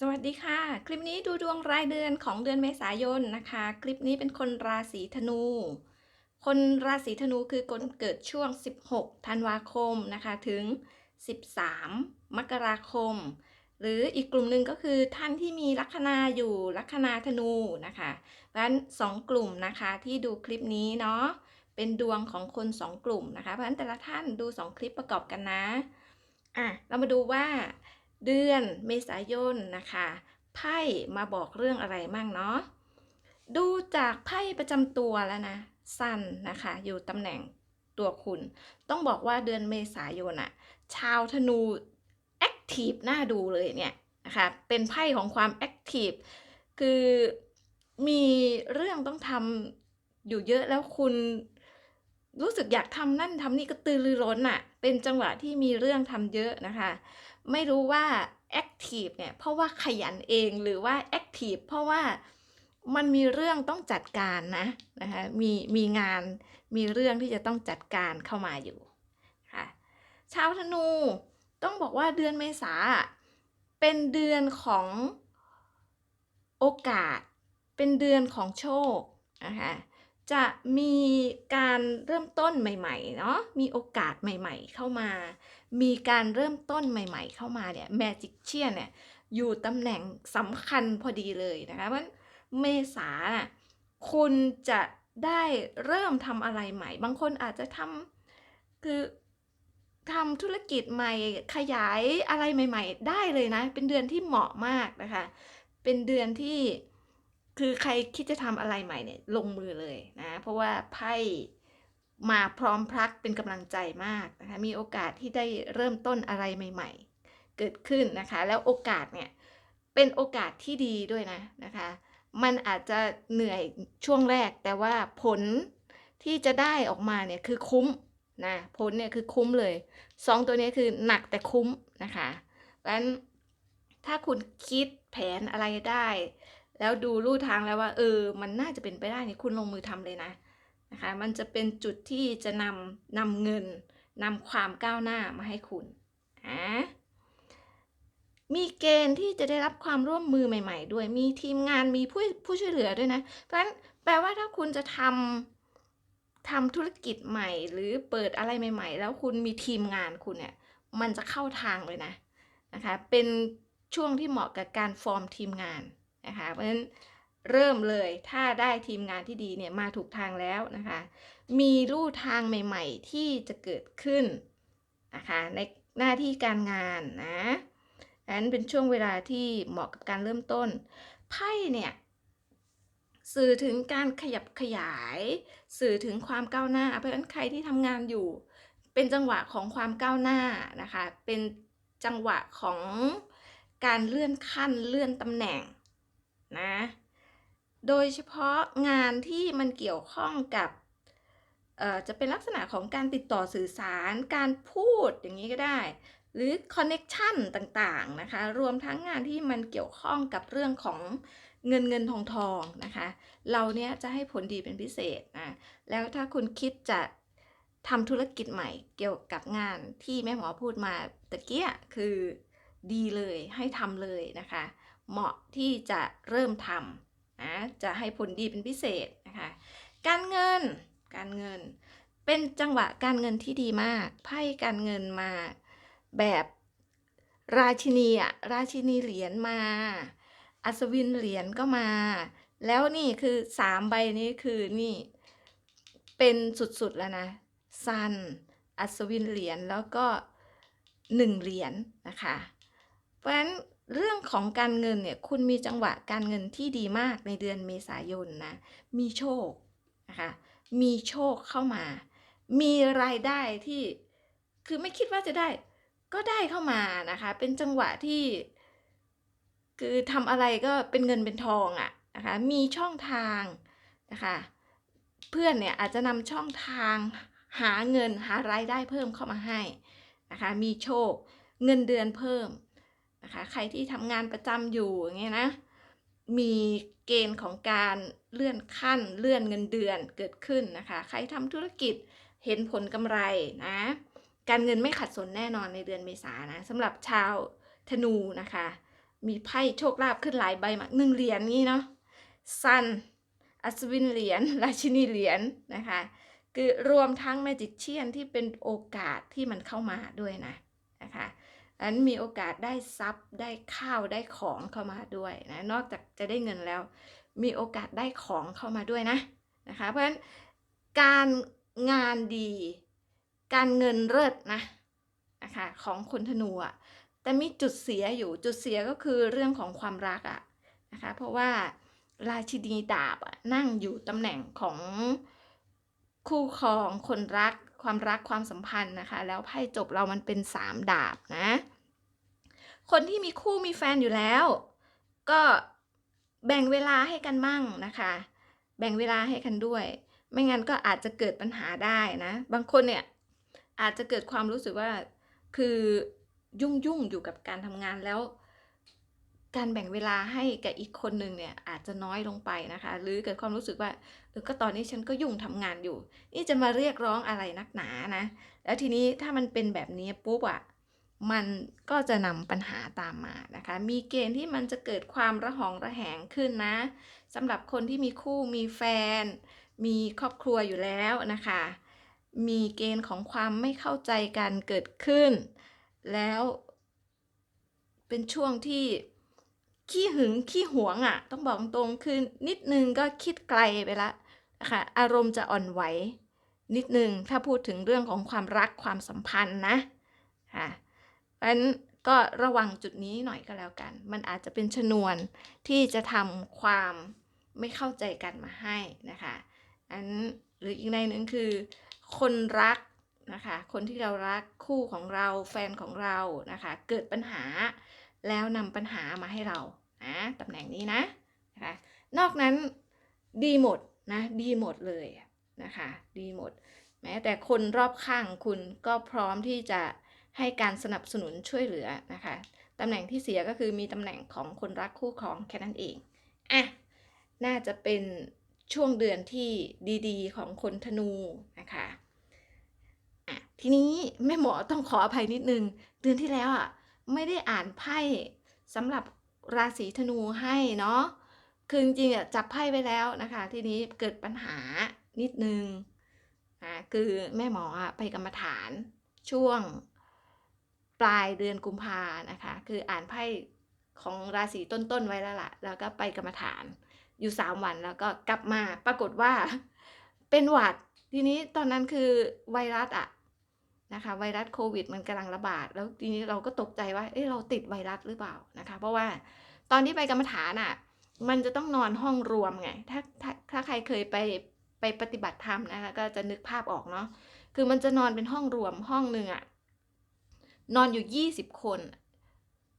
สวัสดีค่ะ คลิปนี้ดูดวงรายเดือนของเดือนเมษายนนะคะ คลิปนี้เป็นคนราศีธนู คนราศีธนูคือคนเกิดช่วง 16 ธันวาคมนะคะถึง 13 มกราคม หรืออีกกลุ่มหนึ่งก็คือท่านที่มีลัคนาอยู่ลัคนาธนูนะคะเพราะฉะนั้นสองกลุ่มนะคะที่ดูคลิปนี้เนาะเป็นดวงของคนสองกลุ่มนะคะเพราะฉะนั้นแต่ละท่านดูสองคลิปประกอบกันนะอะเรามาดูว่า เดือนเมษายนนะคะไพ่มาบอกเรื่องอะไรมั่งเนาะดูจากไพ่ประจำตัวแล้วนะซันนะคะอยู่ตำแหน่งตัวคุณ ต้องบอกว่าเดือนเมษายนอะชาวธนูแอคทีฟน่าดูเลยเนี่ยนะคะเป็นไพ่ของความแอคทีฟคือมีเรื่องต้องทำอยู่เยอะแล้วคุณ รู้สึกอยากทำนั่นทำนี่ก็ตือรือร้นอะเป็นจังหวะที่มีเรื่องทำเยอะนะคะ ไม่รู้ว่าแอคทีฟเนี่ยเพราะว่าขยันเองหรือว่าแอคทีฟเพราะว่ามันมีเรื่องต้องจัดการนะนะคะมีมีงานมีเรื่องที่จะต้องจัดการเข้ามาอยู่ค่ะชาวธนูต้องบอกว่าเดือนเมษาเป็นเดือนของโอกาส เป็นเดือนของโชคนะคะ จะมีการเริ่มต้นใหม่ๆเนาะมีโอกาสใหม่ๆ เข้ามา มีการเริ่มต้นใหม่ ๆ เข้ามาเนี่ยแมจิกเชียนเนี่ยอยู่ตำแหน่งสำคัญพอดีเลยนะคะเพราะเมษาคุณจะได้เริ่มทำอะไรใหม่ บางคนอาจจะทำคือทำธุรกิจใหม่ขยายอะไรใหม่ ๆ ได้เลยนะ เป็นเดือนที่เหมาะมากนะคะ เป็นเดือนที่ คือใครคิดจะทำอะไรใหม่เนี่ยลงมือเลยนะ เพราะว่าไพ่มาพร้อมพลักเป็นกำลังใจมากนะคะมีโอกาสที่ได้เริ่มต้นอะไรใหม่ ๆ เกิดขึ้นนะคะ แล้วโอกาสเนี่ยเป็นโอกาสที่ดีด้วยนะนะคะ มันอาจจะเหนื่อยช่วงแรกแต่ว่าผลที่จะได้ออกมาเนี่ยคือคุ้มนะผลเนี่ยคือคุ้มเลยสองตัวนี้คือหนักแต่คุ้มนะคะเพราะฉะนั้นถ้าคุณคิดแผนอะไรได้ แล้วดูลู่ทางแล้วว่า เออ มันน่าจะเป็นไปได้นี่คุณลงมือทำเลยนะนะคะ มันจะเป็นจุดที่จะนำนำเงินนำความก้าวหน้ามาให้คุณอะมีเกณฑ์ที่จะได้รับความร่วมมือใหม่ ๆ ด้วย มีทีมงานมีผู้ผู้ช่วยเหลือด้วยนะ เพราะฉะนั้นแปลว่าถ้าคุณจะทำทำธุรกิจใหม่ หรือเปิดอะไรใหม่ ๆ แล้วคุณมีทีมงานคุณเนี่ย มันจะเข้าทางเลยนะนะคะ เป็นช่วงที่เหมาะกับการฟอร์มทีมงาน นะคะเพราะฉะนั้นเริ่มเลยถ้าได้ทีมงานที่ดีเนี่ยมาถูกทางแล้วนะคะ มีลู่ทางใหม่ ๆ ที่จะเกิดขึ้นนะคะในหน้าที่การงานนะอันนั้นเป็นช่วงเวลาที่เหมาะกับการเริ่มต้นไพ่เนี่ยสื่อถึงการขยับขยาย สื่อถึงความก้าวหน้า เพราะฉะนั้นใครที่ทำงานอยู่ เป็นจังหวะของความก้าวหน้านะคะ เป็นจังหวะของการเลื่อนขั้นเลื่อนตำแหน่ง นะ โดยเฉพาะงานที่มันเกี่ยวข้องกับจะเป็นลักษณะของการติดต่อสื่อสาร การพูดอย่างนี้ก็ได้ หรือคอนเน็ชันต่างๆนะคะ รวมทั้งงานที่มันเกี่ยวข้องกับเรื่องของเงินเงินทองทองนะคะ เราเนี้ยจะให้ผลดีเป็นพิเศษนะ แล้วถ้าคุณคิดจะทำธุรกิจใหม่เกี่ยวกับงานที่แม่หมอพูดมาตะเกียคือดีเลยให้ทำเลยนะคะ เหมาะที่จะเริ่มทำนะจะให้ผลดีเป็นพิเศษนะคะการเงินการเงิน เป็นจังหวะการเงินที่ดีมากไพ่การเงินมาแบบราชินีอะราชินีเหรียญมา อัศวินเหรียญก็มา แล้วนี่คือสามใบนี้คือนี่เป็นสุดๆแล้วนะซันอัศวินเหรียญแล้วก็หนึ่งเหรียญนะคะ เพราะฉะนั้น เรื่องของการเงินเนี่ยคุณมีจังหวะการเงินที่ดีมากในเดือนเมษายนนะ มีโชคนะคะมีโชคเข้ามา มีรายได้ที่คือไม่คิดว่าจะได้ก็ได้เข้ามานะคะ เป็นจังหวะที่ คือทำอะไรก็เป็นเงินเป็นทองอะ่ะนะคะมีช่องทางนะคะเพื่อนเนี่ยอาจจะนำช่องทางหาเงินหารายได้เพิ่มเข้ามาให้นะคะมีโชคเงินเดือนเพิ่ม นะคะใครที่ทำงานประจำอยู่อย่างเงี้ยนะมีเกณฑ์ของการเลื่อนขั้นเลื่อนเงินเดือนเกิดขึ้นนะคะ ใครทำธุรกิจเห็นผลกำไรนะ การเงินไม่ขัดสนแน่นอนในเดือนเมษานะสำหรับชาวธนูนะคะ มีไพ่โชคลาภขึ้นหลายใบมากหนึ่งเหรียญนี้เนาะซันอัศวินเหรียญราชินีเหรียญนะคะ คือรวมทั้งแมจิกเชียนที่เป็นโอกาสที่มันเข้ามาด้วยนะนะคะ อันมีโอกาสได้ทรัพย์ได้ข้าวได้ของเข้ามาด้วยนะนอกจากจะได้เงินแล้ว มีโอกาสได้ของเข้ามาด้วยนะนะคะเพราะฉะนั้นการงานดี การเงินเลิศนะนะคะของคนธนูอะแต่มีจุดเสียอยู่จุดเสียก็คือเรื่องของความรักอะนะคะเพราะว่าราชินีดาบอะนั่งอยู่ตำแหน่งของคู่ครองคนรัก ความรักความสัมพันธ์นะคะ แล้วไพ่จบเรามันเป็นสามดาบนะ คนที่มีคู่มีแฟนอยู่แล้ว ก็แบ่งเวลาให้กันมั่งนะคะ แบ่งเวลาให้กันด้วย ไม่งั้นก็อาจจะเกิดปัญหาได้นะ บางคนเนี่ยอาจจะเกิดความรู้สึกว่าคือยุ่งยุ่งอยู่กับการทำงานแล้ว การแบ่งเวลาให้กับอีกคนหนึ่งเนี่ยอาจจะน้อยลงไปนะคะ หรือเกิดความรู้สึกว่า ออก็ตอนนี้ฉันก็ยุ่งทำงานอยู่ นี่จะมาเรียกร้องอะไรนักหนานะ แล้วทีนี้ถ้ามันเป็นแบบนี้ปุ๊บอะมันก็จะนำปัญหาตามมานะคะ มีเกณฑ์ที่มันจะเกิดความระหองระแหงขึ้นนะสำหรับคนที่มีคู่มีแฟน มีครอบครัวอยู่แล้วนะคะ มีเกณฑ์ของความไม่เข้าใจกันเกิดขึ้น แล้ว เป็นช่วงที่ขี้หึงขี้หวงอะ่ะ ต้องบอกตรงคือนิดนึงก็คิดไกลไปละ ค่ะอารมณ์จะอ่อนไหวนิดนึงถ้าพูดถึงเรื่องของความรักความสัมพันธ์นะค่ะเพราะฉะนั้นก็ระวังจุดนี้หน่อยก็แล้วกัน มันอาจจะเป็นชนวนที่จะทำความไม่เข้าใจกันมาให้นะคะอันหรืออีกในหนึ่งคือ คนรักนะคะคนที่เรารักคู่ของเราแฟนของเรานะคะเกิดปัญหาแล้วนำปัญหามาให้เรานะตำแหน่งนี้นะนะคะนอกนั้นดีหมด นะดีหมดเลยนะคะดีหมด แม้แต่คนรอบข้างคุณก็พร้อมที่จะให้การสนับสนุนช่วยเหลือนะคะตำแหน่งที่เสียก็คือมีตำแหน่งของคนรักคู่ครองแค่นั้นเองอะน่าจะเป็นช่วงเดือนที่ดีๆ ของคนธนูนะคะอะทีนี้แม่หมอต้องขออภัยนิดนึง เดือนที่แล้วอะไม่ได้อ่านไพ่สำหรับราศีธนูให้เนาะ คือจริงๆอะจับไพ่ไว้แล้วนะคะ ทีนี้เกิดปัญหานิดนึงอะคือแม่หมออะไปกรรมฐานช่วงปลายเดือนกุมภานะคะ คืออ่านไพ่ของราศีต้นๆไว้แล้วล่ะ แล้วก็ไปกรรมฐานอยู่สามวันแล้วก็กลับมาปรากฏว่าเป็นหวัด ทีนี้ตอนนั้นคือไวรัสอะนะคะ ไวรัสโควิดมันกำลังระบาด แล้วทีนี้เราก็ตกใจว่า เอ๊ะเราติดไวรัสหรือเปล่านะคะ เพราะว่าตอนที่ไปกรรมฐานอะ มันจะต้องนอนห้องรวมไงถ้าถ้าถ้าใครเคยไปไปปฏิบัติธรรมนะคะก็จะนึกภาพออกเนาะคือมันจะนอนเป็นห้องรวมห้องหนึ่งอะนอนอยู่ยี่สิบคน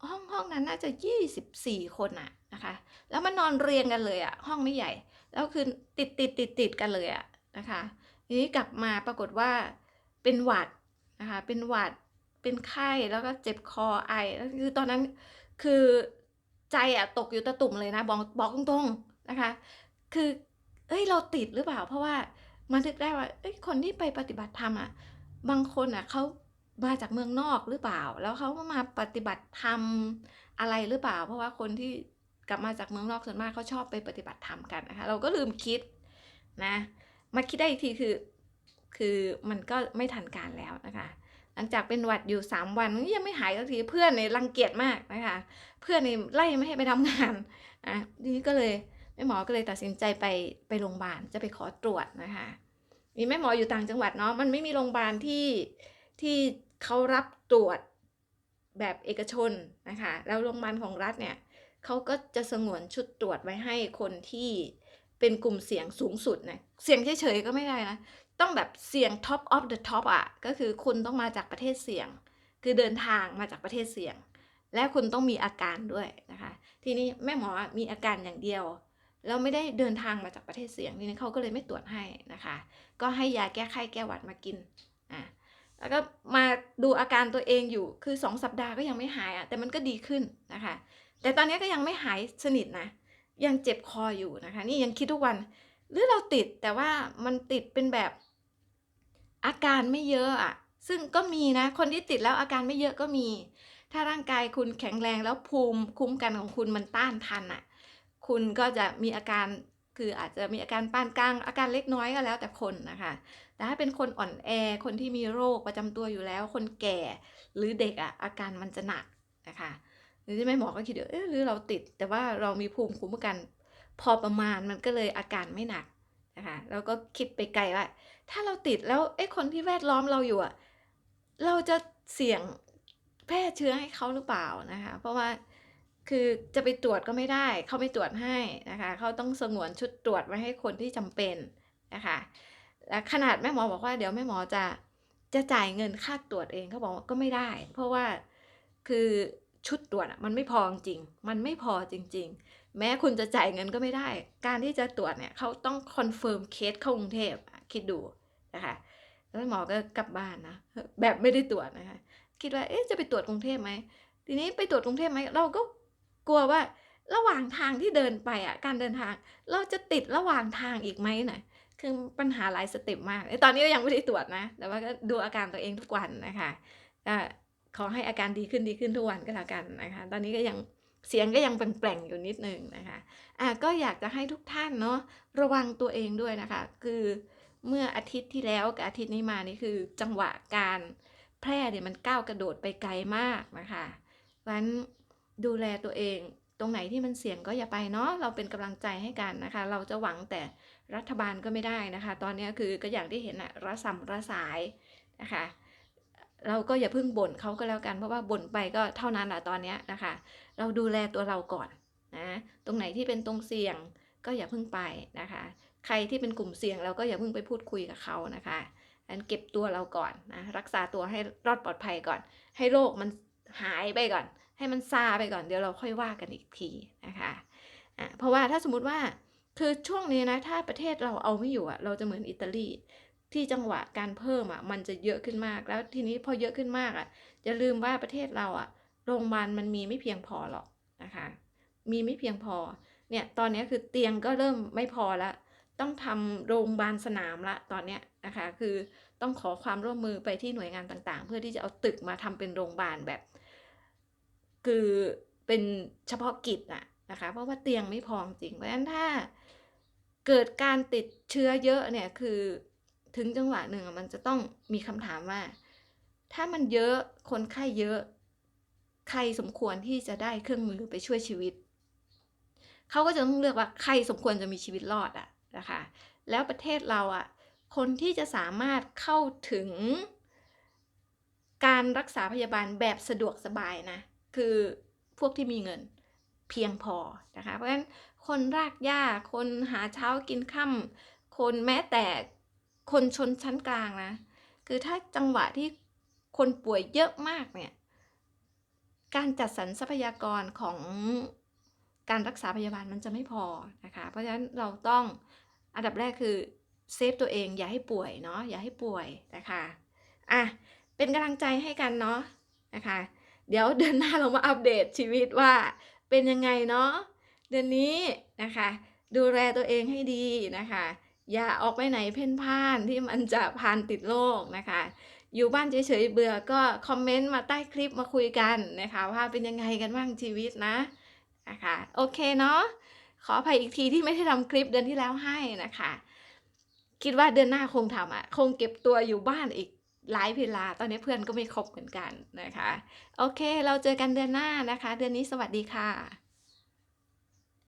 ห้องห้องนั้นน่าจะยี่สิบสี่คนอะนะคะ แล้วมันนอนเรียงกันเลยอะห้องไม่ใหญ่แล้วคือติดติดติดติดกันเลยอะนะคะทีนี้กลับมาปรากฏว่าเป็นหวัดนะคะเป็นหวัดเป็นไข้แล้วก็เจ็บคอไอแล้วคือตอนนั้นคือ ใจอะตกอยู่ตะตุ่มเลยนะ บอกบอกตรงๆนะคะ คือเอ้ยเราติดหรือเปล่า เพราะว่ามันทึกได้ว่าเอ้ยคนที่ไปปฏิบัติธรรมอะบางคนอะเขามาจากเมืองนอกหรือเปล่า แล้วเขาก็มาปฏิบัติธรรมอะไรหรือเปล่า เพราะว่าคนที่กลับมาจากเมืองนอกส่วนมากเขาชอบไปปฏิบัติธรรมกันนะคะ เราก็ลืมคิดนะ มาคิดได้อีกทีคือ คือมันก็ไม่ทันการแล้วนะคะ หลังจากเป็นหวัดอยู่สามวันยังไม่หายสักทีเพื่อนเนี่ยรังเกียจมากนะคะ เพื่อนเนี่ยไล่ไม่ให้ไปทำงานอะทีนี้ก็เลยแม่หมอก็เลยตัดสินใจไปไปโรงพยาบาลจะไปขอตรวจนะคะนี่แม่หมออยู่ต่างจังหวัดเนาะมันไม่มีโรงพยาบาลที่ที่เขารับตรวจแบบเอกชนนะคะแล้วโรงพยาบาลของรัฐเนี่ยเขาก็จะสงวนชุดตรวจไว้ให้คนที่เป็นกลุ่มเสี่ยงสูงสุดนะเสี่ยงเฉยๆก็ไม่ได้นะ ต้องแบบเสี่ยง top of the top อะ ก็คือคุณต้องมาจากประเทศเสี่ยง คือเดินทางมาจากประเทศเสี่ยง และคุณต้องมีอาการด้วยนะคะ ทีนี้แม่หมอมีอาการอย่างเดียวแล้วไม่ได้เดินทางมาจากประเทศเสี่ยงทีนี้เขาก็เลยไม่ตรวจให้นะคะ ก็ให้ยาแก้ไข้แก้หวัดมากินอะแล้วก็มาดูอาการตัวเองอยู่คือสองสัปดาห์ก็ยังไม่หายอะแต่มันก็ดีขึ้นนะคะ แต่ตอนนี้ก็ยังไม่หายสนิทนะยังเจ็บคออยู่นะคะ นี่ยังคิดทุกวันหรือเราติดแต่ว่ามันติดเป็นแบบ อาการไม่เยอะอะ ซึ่งก็มีนะ คนที่ติดแล้วอาการไม่เยอะก็มี ถ้าร่างกายคุณแข็งแรงแล้วภูมิคุ้มกันของคุณมันต้านทันอะ คุณก็จะมีอาการคืออาจจะมีอาการปานกลางอาการเล็กน้อยก็แล้วแต่คนนะคะ แต่ถ้าเป็นคนอ่อนแอคนที่มีโรคประจำตัวอยู่แล้ว คนแก่หรือเด็กอะอาการมันจะหนักนะคะหรือที่แม่หมอก็คิดว่าเออหรือเราติด แต่ว่าเรามีภูมิคุ้มกัน พอประมาณมันก็เลยอาการไม่หนักนะคะแล้วก็คิดไปไกลว่า ถ้าเราติดแล้วเอ้คนที่แวดล้อมเราอยู่อะเราจะเสี่ยงแพร่เชื้อให้เขาหรือเปล่านะคะ เพราะว่าคือจะไปตรวจก็ไม่ได้ เขาไม่ตรวจให้นะคะเขาต้องสงวนชุดตรวจไว้ให้คนที่จำเป็นนะคะและขนาดแม่หมอบอกว่าเดี๋ยวแม่หมอจะจะจ่ายเงินค่าตรวจเองเขาบอกว่าก็ไม่ได้ เพราะว่าคือชุดตรวจอะมันไม่พอจริง มันไม่พอจริง ๆ แม้คุณจะจ่ายเงินก็ไม่ได้ การที่จะตรวจเนี่ยเขาต้องคอนเฟิร์มเคสเข้ากรุงเทพ คิดดูนะคะแล้วหมอก็กลับบ้านนะแบบไม่ได้ตรวจนะคะคิดว่าเอ๊ะจะไปตรวจกรุงเทพไหมทีนี้ไปตรวจกรุงเทพไหมเราก็กลัวว่าระหว่างทางที่เดินไปอะการเดินทาง เราจะติดระหว่างทางอีกไหมนะคือปัญหาหลายสเต็ปมาก ตอนนี้ก็ยังไม่ได้ตรวจนะ แต่ว่าก็ดูอาการตัวเองทุกวันนะคะก็ขอให้อาการดีขึ้นดีขึ้นทุกวันก็แล้วกันนะคะ ตอนนี้ก็ยังเสียงก็ยังแปลงๆอยู่นิดนึงนะคะอะก็อยากจะให้ทุกท่านเนาะระวังตัวเองด้วยนะคะ คือ เมื่ออาทิตย์ที่แล้วกับอาทิตย์นี้มานี่คือจังหวะการแพร่เนี่ยมันก้าวกระโดดไปไกลมากนะคะเพราะฉะนั้นดูแลตัวเองตรงไหนที่มันเสี่ยงก็อย่าไปเนาะเราเป็นกำลังใจให้กันนะคะ เราจะหวังแต่รัฐบาลก็ไม่ได้นะคะ ตอนนี้คือก็อย่างที่เห็นอะระสำระสายนะคะ เราก็อย่าเพิ่งบ่นเขาก็แล้วกันเพราะว่าบ่นไปก็เท่านั้นแหละตอนนี้นะคะ เราดูแลตัวเราก่อนนะตรงไหนที่เป็นตรงเสี่ยงก็อย่าเพิ่งไปนะคะ ใครที่เป็นกลุ่มเสี่ยงเราก็อย่าเพิ่งไปพูดคุยกับเขานะคะอันเก็บตัวเราก่อนนะรักษาตัวให้รอดปลอดภัยก่อน ให้โรคมันหายไปก่อน ให้มันซาไปก่อนเดี๋ยวเราค่อยว่ากันอีกทีนะคะอะเพราะว่าถ้าสมมติว่าคือช่วงนี้นะถ้าประเทศเราเอาไม่อยู่อะเราจะเหมือนอิตาลีที่จังหวะการเพิ่มอะมันจะเยอะขึ้นมากแล้วทีนี้พอเยอะขึ้นมากอะอย่าลืมว่าประเทศเราอะโรงพยาบาลมันมีไม่เพียงพอหรอกนะคะ มีไม่เพียงพอเนี่ยตอนนี้คือเตียงก็เริ่มไม่พอแล้ว ต้องทำโรงพยาบาลสนามละตอนเนี้ยนะคะ คือต้องขอความร่วมมือไปที่หน่วยงานต่างๆ เพื่อที่จะเอาตึกมาทำเป็นโรงพยาบาลแบบ คือเป็นเฉพาะกิจน่ะนะคะ เพราะว่าเตียงไม่พอจริงเพราะฉะนั้นถ้าเกิดการติดเชื้อเยอะเนี่ยคือถึงจังหวะหนึ่งมันจะต้องมีคำถามว่า ถ้ามันเยอะคนไข้เยอะ ใครสมควรที่จะได้เครื่องมือไปช่วยชีวิตเขาก็จะต้องเลือกว่าใครสมควรจะมีชีวิตรอดอะ นะคะ แล้วประเทศเราอะคนที่จะสามารถเข้าถึง การรักษาพยาบาลแบบสะดวกสบายนะ คือพวกที่มีเงินเพียงพอนะคะ เพราะฉะนั้นคนรากหญ้า คนหาเช้ากินค่ำคนแม้แต่คนชนชั้นกลางนะ คือถ้าจังหวะที่คนป่วยเยอะมากเนี่ย การจัดสรรทรัพยากรของ การรักษาพยาบาลมันจะไม่พอนะคะ เพราะฉะนั้นเราต้องอันดับแรกคือเซฟตัวเองอย่าให้ป่วยเนาะอย่าให้ป่วยนะคะอะเป็นกำลังใจให้กันเนาะนะคะ เดี๋ยวเดือนหน้าเรามาอัปเดตชีวิตว่าเป็นยังไงเนาะเดือนนี้นะคะ ดูแลตัวเองให้ดีนะคะ อย่าออกไปไหนเพ่นพ่านที่มันจะพานติดโรคนะคะ อยู่บ้านเฉยๆเบื่อก็คอมเมนต์มาใต้คลิปมาคุยกันนะคะ ว่าเป็นยังไงกันบ้างชีวิตนะ นะคะโอเคเนาะขออภัยอีกทีที่ไม่ได้ทำคลิปเดือนที่แล้วให้นะคะ คิดว่าเดือนหน้าคงทำอะ คงเก็บตัวอยู่บ้านอีกหลายเวลาตอนนี้เพื่อนก็ไม่ครบเหมือนกันนะคะ โอเค เราเจอกันเดือนหน้านะคะ เดือนนี้สวัสดีค่ะ